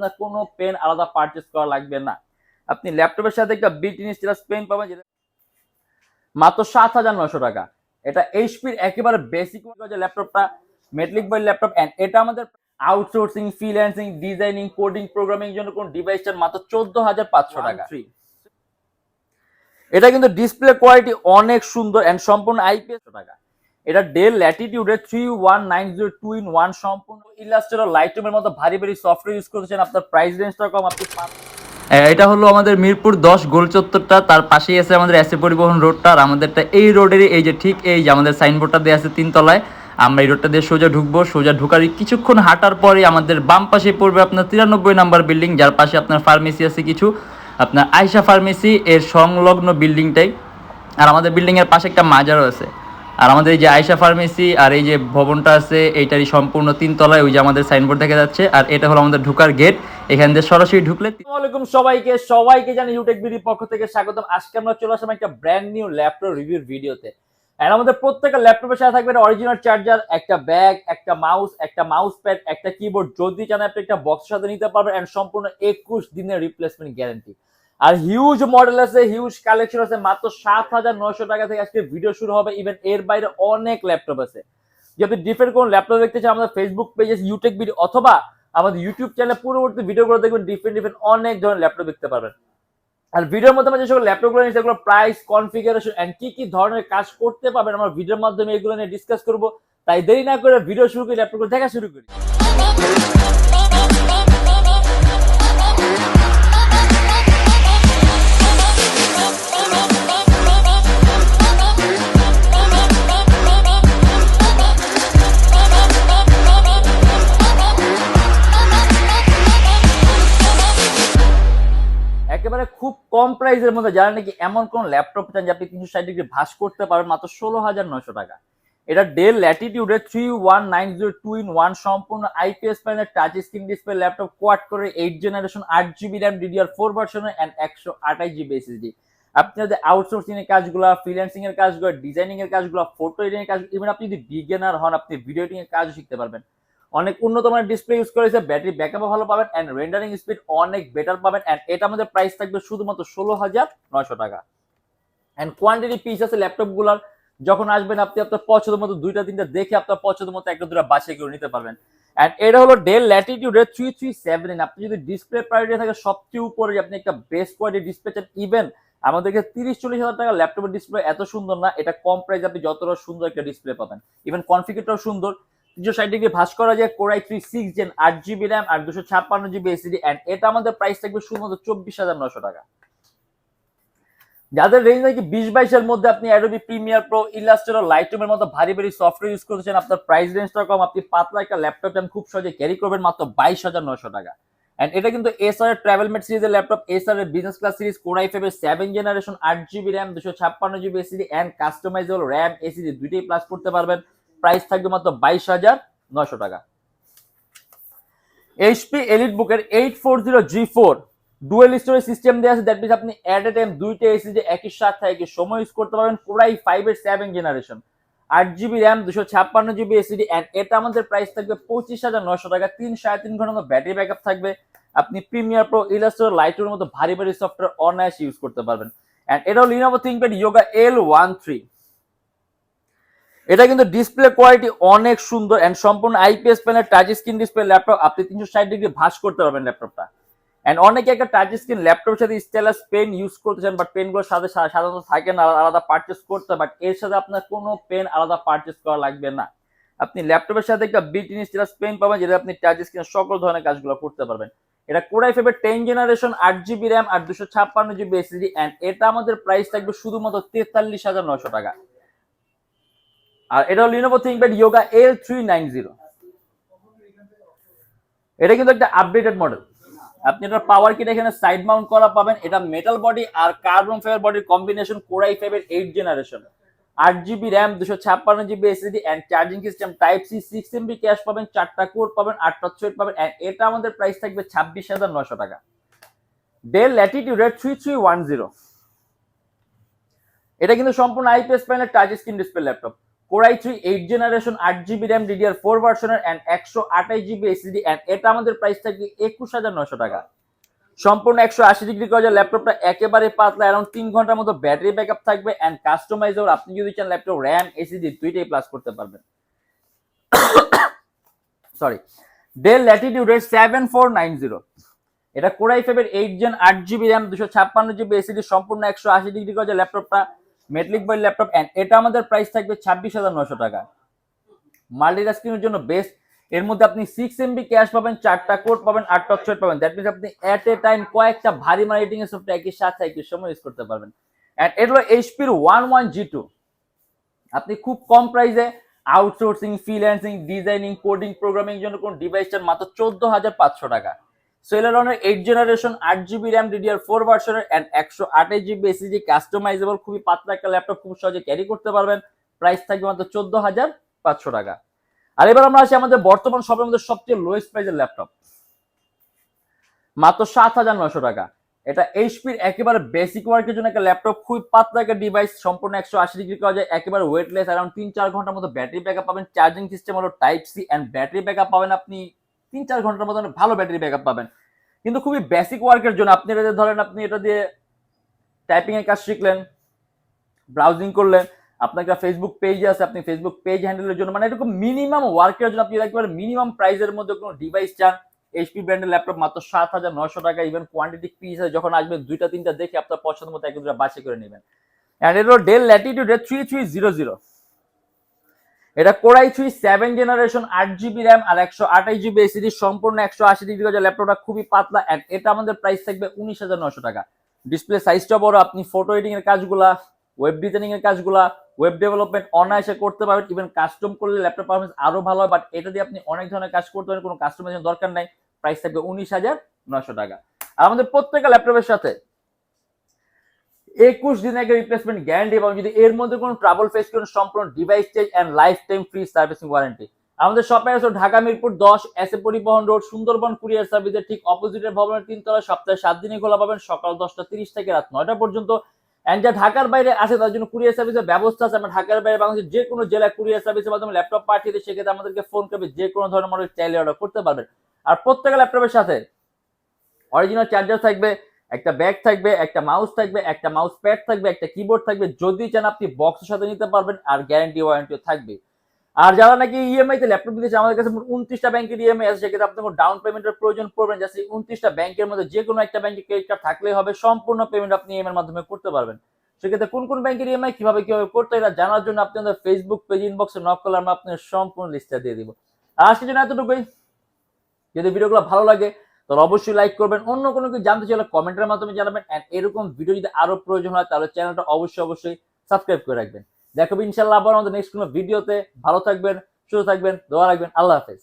আপনার কোনো পেন আলাদা পারচেস করা লাগবে না। আপনি ল্যাপটপের সাথে একটা বিল্ট ইন স্টিলাস পেন পাবেন যেটা মাত্র সাত হাজার নশো টাকা। এটা এইচপির একেবারে বেসিক যে ল্যাপটপটা মেটলিক বাই ল্যাপটপ অ্যান্ড এটা আমাদের outsourcing freelancing designing coding programming জন্য কোন ডিভাইসটার মাত্র চোদ্দ হাজার পাঁচশো টাকা। এটা কিন্তু ডিসপ্লে কোয়ালিটি অনেক সুন্দর অ্যান্ড সম্পূর্ণ আইপিএস টাকা। এটা Dell ল্যাটিটিউডের three one nine zero two in one সম্পূর্ণ ইলাস্ট্রেটর লাইটরুমের মতো ভারী ভারী সফটওয়্যার ইউজ করতেছেন আপনার প্রাইস রেঞ্জটা কম, আপনি এটা হলো আমাদের মিরপুর দশ গোল চত্বরটা, তার পাশেই আছে আমাদের এসে পরিবহন রোডটা আর আমাদেরটা এই রোডেরই এই যে ঠিক এই যে আমাদের সাইনবোর্ডটা দেওয়া আছে তিনতলায়। আমরা এই রোডটা দিয়ে সোজা ঢুকবো, সোজা ঢুকার কিছুক্ষণ হাঁটার পরে আমাদের বাম পাশে পড়বে আপনার তিরানব্বই নাম্বার বিল্ডিং যার পাশে আপনার ফার্মেসি আছে কিছু। আপনার আয়সা ফার্মেসি এর সংলগ্ন বিল্ডিংটাই আর আমাদের বিল্ডিং এর পাশে একটা মাজারও আছে। আর আমাদের এই যে আয়সা ফার্মেসি আর এই যে ভবনটা আছে, এইটারই সম্পূর্ণ তিনতলায় ওই যে আমাদের সাইনবোর্ড দেখা যাচ্ছে। আর এটা হলো আমাদের ঢুকার গেট এখান দিয়ে সরাসরি ঢুকলে আসসালামু সবাইকে সবাইকে জানি ইউটেক বিডির পক্ষ থেকে স্বাগতম। আজকে আমরা চলে আসলাম একটা ব্র্যান্ড নিউ ল্যাপটপ রিভিউর ভিডিওতে এন্ড আমাদের প্রত্যেকটা ল্যাপটপের সাথে থাকবে অরিজিনাল চার্জার একটা ব্যাগ একটা মাউস একটা মাউস প্যাড একটা কিবোর্ড যদি চান আপনি একটা বক্সের সাথে নিতে পারবেন এন্ড সম্পূর্ণ একুশ দিনের রিপ্লেসমেন্ট গ্যারান্টি আর হিউজ মডেল আছে হিউজ কালেকশন আছে, মাত্র সাত হাজার নয়শো টাকা থেকে আজকে ভিডিও শুরু হবে। ইভেন এর বাইরে অনেক ল্যাপটপ আছে। যদি ডিফারেন্ট কোন ল্যাপটপ দেখতে চান আমাদের ফেসবুক পেজে ইউটেক ভিডিও অথবা আমাদের ইউটিউব চ্যানেলে পূর্ববর্তী ভিডিওগুলো দেখবেন ডিফারেন্ট ডিফারেন্ট অনেক ধরনের ল্যাপটপ দেখতে পারবেন। আর ভিডিওর মধ্যে আমরা যে সকল ল্যাপটপগুলো নিয়ে, সেগুলো প্রাইস কনফিগারেশন এন্ড কি কি ধরনের কাজ করতে পারবেন, আমরা ভিডিওর মাধ্যমে এগুলো নিয়ে ডিসকাস করব। তাই দেরি না করে ভিডিও শুরু করি ল্যাপটপগুলো দেখা শুরু করি। কম প্রাইসের মধ্যে, যারা নাকি এমন কোন ল্যাপটপ চান যে আপনি তিনশো ষাট ডিগ্রি ভাস করতে পারবেন মাত্র ষোলো হাজার নয়শো টাকা। এটা Dell ল্যাটিটিউডের three one nine zero two in one সম্পূর্ণ IPS panel touch screen display laptop quad করে এইট জেনারেশন আট জিবি র্যাম ডিডিআর ফোর ভার্সনের অ্যান্ড একশো আঠাশ জিবি এসএসডি আপনি যদি আউটসোর্সিং এর কাজগুলো ফ্রিল্যান্সিং এর কাজগুলো ডিজাইনিং এর কাজগুলো ফটো এডিটিং এর কাজ ইভেন আপনি যদি বিগিনার হন, আপনি ভিডিও এডিটিং এর কাজও শিখতে পারবেন। অনেক উন্নত মানের ডিসপ্লে ইউজ করেছে ব্যাটারি ব্যাকআপও ভালো পাবেন এন্ড রেন্ডারিং স্পিড অনেক বেটার পাবেন এন্ড এটা আমাদের প্রাইস থাকবে শুধুমাত্র ষোলো হাজার নয়শো টাকা। এন্ড কোয়ান্টিটি পিস আছে ল্যাপটপগুলার, যখন আসবেন আপনি আপনার পছন্দ মতো দুইটা, তিনটা দেখে আপনার পছন্দ মতো একটা দুটা বাসে কেউ নিতে পারবেন। এন্ড এটা হলো ডেল ল্যাটিটিউডের থ্রি থ্রি সেভেন আপনি যদি ডিসপ্লে প্রায়োরিটি থাকে, সবচেয়ে উপরে আপনি একটা বেস্ট কোয়ালিটি ডিসপ্লে চান ইভেন আমাদেরকে তিরিশ চল্লিশ হাজার টাকা ল্যাপটপের ডিসপ্লে এত সুন্দর না, এটা কম প্রাইস আপনি যতটা সুন্দর একটা ডিসপ্লে পাবেন। ইভেন কনফিগারটাও সুন্দর তিনশো ষাট ডিগ্রি ভাস করা যায় core i three six gen আট জিবি র্যাম আর দুশো ছাপ্পান্ন জিবি এসিডি অ্যান্ড এটা আমাদের প্রাইস থাকবে শুধুমাত্র চব্বিশ হাজার নশো টাকা। যাদের রেঞ্জ নাকি বিশ বাইশের মধ্যে আপনি অ্যাডোবি প্রিমিয়ার প্রো লাইটরুমের মতো ভারী ভারী সফটওয়্যার ইউজ করতেছেন আপনার প্রাইস রেঞ্জটা কম, আপনি পাতলা একটা ল্যাপটপ খুব সহজে ক্যারি করবেন মাত্র বাইশ হাজার নশো টাকা। এন্ড এটা কিন্তু এসআর ট্রাভেল মেট সিরিজের ল্যাপটপ এসআর এর business class series core i five seven generation আট জিবি র্যাম দুশো ছাপ্পান্ন GB SSD and customizable RAM SSD দুইটাই প্লাস করতে পারবেন। প্রাইস থাকবে মাত্র বাইশ হাজার নশো টাকা। এইচপি এলিট বুকের eight four zero G four dual storage system দেওয়া আছে দ্যাট মিনস আপনি অ্যাট এ টাইম দুইটা এসিডি একই সাথে একই সময় ইউজ করতে পারবেন কোরাই ফাইভ এর সেভেন জেনারেশন আট জিবি র্যাম দুশো ছাপ্পান্ন জিবি এসিডি অ্যান্ড এটা আমাদের প্রাইস থাকবে পঁচিশ হাজার নশো টাকা, তিন সাড়ে তিন ঘণ্টার মতো ব্যাটারি ব্যাকআপ থাকবে। আপনি প্রিমিয়ার প্রো ইলাস্ট্রেটর লাইটের মতো ভারী ভারী সফটওয়্যার অনায়াসে ইউজ করতে পারবেন। অ্যান্ড এটাও Lenovo ThinkPad Yoga L one three এটা কিন্তু ডিসপ্লে কোয়ালিটি অনেক সুন্দর এন্ড সম্পূর্ণ IPS panel touch screen display laptop আপনি তিনশো ষাট ডিগ্রি ভাস করতে পারবেন ল্যাপটপটা এন্ড অনেকে একটা টাচ স্ক্রিন ল্যাপটপের সাথে স্টাইলাস পেন ইউজ করতে চান বাট পেনগুলোর সাথে সাধারণত থাকে না, আলাদা পারচেস করতে বাট এর সাথে আপনার কোনো পেন আলাদা পারচেস করা লাগবে না। আপনি ল্যাপটপের সাথে একটা বিট ইন স্টাইলাস পেন পাবেন যেটা আপনি টাচ স্ক্রিন সকল ধরনের কাজগুলো করতে পারবেন। এটা কোরাই ফেবের টেন জেনারেশন আট জিবি র্যাম আর দুশো ছাপ্পান্ন জিবি এসিডি অ্যান্ড এটা আমাদের প্রাইস থাকবে শুধুমাত্র তেতাল্লিশ হাজার নশো টাকা। আর এটা হলো Lenovo ThinkPad Yoga L three nine zero এটা কিন্তু একটা আপডেটেড মডেল আপনি এটার পাওয়ার কিট এখানে সাইড মাউন্ট করা পাবেন। এটা মেটাল বডি আর কার্বন ফাইবার বডির কম্বিনেশন কোরাই ফাইভের এইট জেনারেশন আট জিবি র্যাম দুশো ছাপ্পান্ন GB SSD and charging system type C six MB cache পাবেন, চারটা কোড পাবেন, আটটা সোয়েট পাবেন, and এটা আমাদের প্রাইস থাকবে ছাব্বিশ হাজার নশো টাকা। ডেল ল্যাটিটিউডের থ্রি থ্রি ওয়ান জিরো এটা কিন্তু সম্পূর্ণ IPS panel touch screen display laptop core i three eight generation আট জিবি র্যাম ডিডিআর ফোর ভার্সনের অ্যান্ড একশো আঠাশ জিবি এসিডি অ্যান্ড এটা আমাদের প্রাইস থাকবে একুশ হাজার নশো টাকা। সম্পূর্ণ একশো আশি ডিগ্রি করার ল্যাপটপটা একেবারে পাতলা অ্যারাউন্ড তিন ঘণ্টার মতো ব্যাটারি ব্যাকআপ থাকবে অ্যান্ড কাস্টমাইজের আপনি যদি চান ল্যাপটপ র্যাম এসিডি দুইটাই প্লাস করতে পারবেন। সরি ডেল ল্যাটিটিউডের সেভেন ফোর নাইন জিরো এটা কোরাই ফাইভের এইট জেন আট জিবি র্যাম দুশো ছাপ্পান্ন জিবি এসিডি সম্পূর্ণ একশো আশি ডিগ্রি করার ল্যাপটপটা মেটলিক বই ল্যাপটপ এটা আমাদের প্রাইস থাকবে ছাব্বিশ হাজার নশো টাকা। মাল্টিটাস্কিংয়ের জন্য বেস্ট এর মধ্যে আপনি সিক্স এমবি ক্যাশ পাবেন, চারটা কোড পাবেন, আট টক পাবেন। দ্যাট মিনস আপনি এট এ টাইম কয়েকটা ভারী মারি রেটিং এর সফটওয়্যার একই সাথে একই সময় ইউজ করতে পারবেন। অ্যান্ড এটা হলো এইচপির ওয়ান ওয়ান জি টু আপনি খুব কম প্রাইসে outsourcing freelancing designing coding programming জন্য কোন ডিভাইসটার মাত্র চোদ্দ হাজার পাঁচশো টাকা। সেলেরনের এইট জেনারেশন আট জিবি র্যাম ডিডিআর ফোর ভার্সনের অ্যান্ড একশো আঠাশ জিবি এসিজি কাস্টমাইজেবল খুবই পাতলা একটা ল্যাপটপ খুব সহজে ক্যারি করতে পারবেন। প্রাইস থাকবে মাত্র চোদ্দ হাজার পাঁচশো টাকা। আর এবার আমরা আসি আমাদের বর্তমান সবের মধ্যে সবচেয়ে লোয়েস্ট প্রাইসের ল্যাপটপ মাত্র সাত হাজার নশো টাকা। এটা এইচপির একেবারে বেসিক ওয়ার্কের জন্য একটা ল্যাপটপ খুবই পাতলা একটা ডিভাইস সম্পূর্ণ একশো আশি ডিগ্রি করা যায়, একেবারে ওয়েটলেস অ্যারাউন্ড তিন চার ঘণ্টার মতো ব্যাটারি ব্যাকআপ পাবেন। চার্জিং সিস্টেম হলো type C and battery backup পাবেন আপনি। তিন চার ঘণ্টার মতো ভালো ব্যাটারি ব্যাকআপ পাবেন। কিন্তু খুবই বেসিক ওয়ার্কের জন্য আপনি এটা ধরেন, আপনি এটা দিয়ে টাইপিং এর কাজ শিখলেন ব্রাউজিং করলেন, আপনার একটা ফেসবুক পেজ আছে, আপনি ফেসবুক পেজ হ্যান্ডেলের জন্য মানে এরকম মিনিমাম ওয়ার্কের জন্য আপনি একেবারে মিনিমাম প্রাইসের মধ্যে কোনো ডিভাইস চান এইচপি ব্র্যান্ডের ল্যাপটপ মাত্র সাত হাজার নশো টাকা ইভেন কোয়ান্টিটি পিস আছে, যখন আসবে দুইটা, তিনটা দেখে আপনার পছন্দ মতো এক দুটা বাছাই করে নেবেন। অ্যান্ড এর ডেল ল্যাটিটিউডে থ্রি থ্রি জিরো জিরো এটা core i three seven generation আট জিবি র্যাম আর একশো আঠাশ জিবি এসিডি সম্পূর্ণ একশো আশি ডিগ্রি গজের ল্যাপটপটা খুবই পাতলা। এটা আমাদের প্রাইস থাকবে উনিশ হাজার নশো টাকা। ডিসপ্লে সাইজটা বড়, আপনি ফটো এডিটিং এর কাজগুলা ওয়েব ডিজাইনিং এর কাজগুলা ওয়েব ডেভেলপমেন্ট অনায়াসে করতে পারবেন। ইভেন কাস্টম করলে ল্যাপটপ পারফরমেন্স আরও ভালো হয় বাট এটা দিয়ে আপনি অনেক ধরনের কাজ করতে পারেন, কোনো কাস্টমাইজেশন দরকার নাই। প্রাইস থাকবে উনিশ হাজার নশো টাকা। আর আমাদের প্রত্যেকটা ল্যাপটপের সাথে একুশ দিন আগে রিপ্লেসমেন্ট গ্যারান্টি এবং যদি এর মধ্যে কোনো ট্রাবল ফেস করেন, সম্পূর্ণ device change and lifetime free servicing warranty আমাদের শপে আছে ঢাকা মিরপুর দশ, এস এ পরিবহন রোড, সুন্দরবন কুরিয়ার সার্ভিসের ঠিক অপোজিটের ভবনের তিনতলা সপ্তাহে সাত দিনে খোলা পাবেন, সকাল দশটা তিরিশ থেকে রাত নয়টা পর্যন্ত। অ্যান্ড যা ঢাকার বাইরে আছে তার জন্য কুরিয়ার সার্ভিসের ব্যবস্থা আছে। আমরা ঢাকার বাইরে বাংলাদেশের যে কোনো জেলায় কুরিয়ার সার্ভিসের মাধ্যমে ল্যাপটপ পাঠিয়ে দিয়ে সেক্ষেত্রে আমাদেরকে ফোন করবে, যে কোনো ধরনের মডেল চাইলে অর্ডার করতে পারবেন। আর প্রত্যেকটা ল্যাপটপের সাথে অরিজিনাল চার্জার থাকবে। একটা ব্যাগ থাকবে, একটা মাউস থাকবে, একটা মাউস প্যাড থাকবে, একটা কিবোর্ড থাকবে, যদি চান আপনি বক্সের সাথে নিতে পারবেন আর গ্যারান্টি ওয়ারেন্টিও থাকবে। আর যারা নাকি ইএমআই তে ল্যাপটপ দিতেছে আমাদের কাছে উনত্রিশটা ব্যাংকের ইএমআই আছে, সেক্ষেত্রে আপনার ডাউন পেমেন্টের প্রয়োজন পড়বেন যাতে উনত্রিশটা ব্যাংকের মধ্যে যে কোনো একটা ব্যাংকের ক্রেডিট কার্ড থাকলেই হবে, সম্পূর্ণ পেমেন্ট আপনি ইএমআই এর মাধ্যমে করতে পারবেন। সেক্ষেত্রে কোন কোন ব্যাংকের ইএমআই কীভাবে কীভাবে করতে এটা জানার জন্য আপনি আমাদের ফেসবুক পেজ ইনবক্সে নক করলে আমরা আপনার সম্পূর্ণ লিস্টটা দিয়ে দিব। আর আজকের জন্য এতটুকুই। যদি ভিডিওগুলো ভালো লাগে তাহলে অবশ্যই লাইক করবেন। অন্য কোনো কিছু জানতে চাইলে কমেন্টের মাধ্যমে জানাবেন। অ্যান্ড এরকম ভিডিও যদি আরও প্রয়োজন হয়, তাহলে চ্যানেলটা অবশ্যই অবশ্যই সাবস্ক্রাইব করে রাখবেন। দেখাবো ইনশাল্লাহ আবার আমাদের নেক্সট কোনো ভিডিওতে ভালো থাকবেন, সুস্থ থাকবেন, দোয়া রাখবেন। আল্লাহ হাফেজ।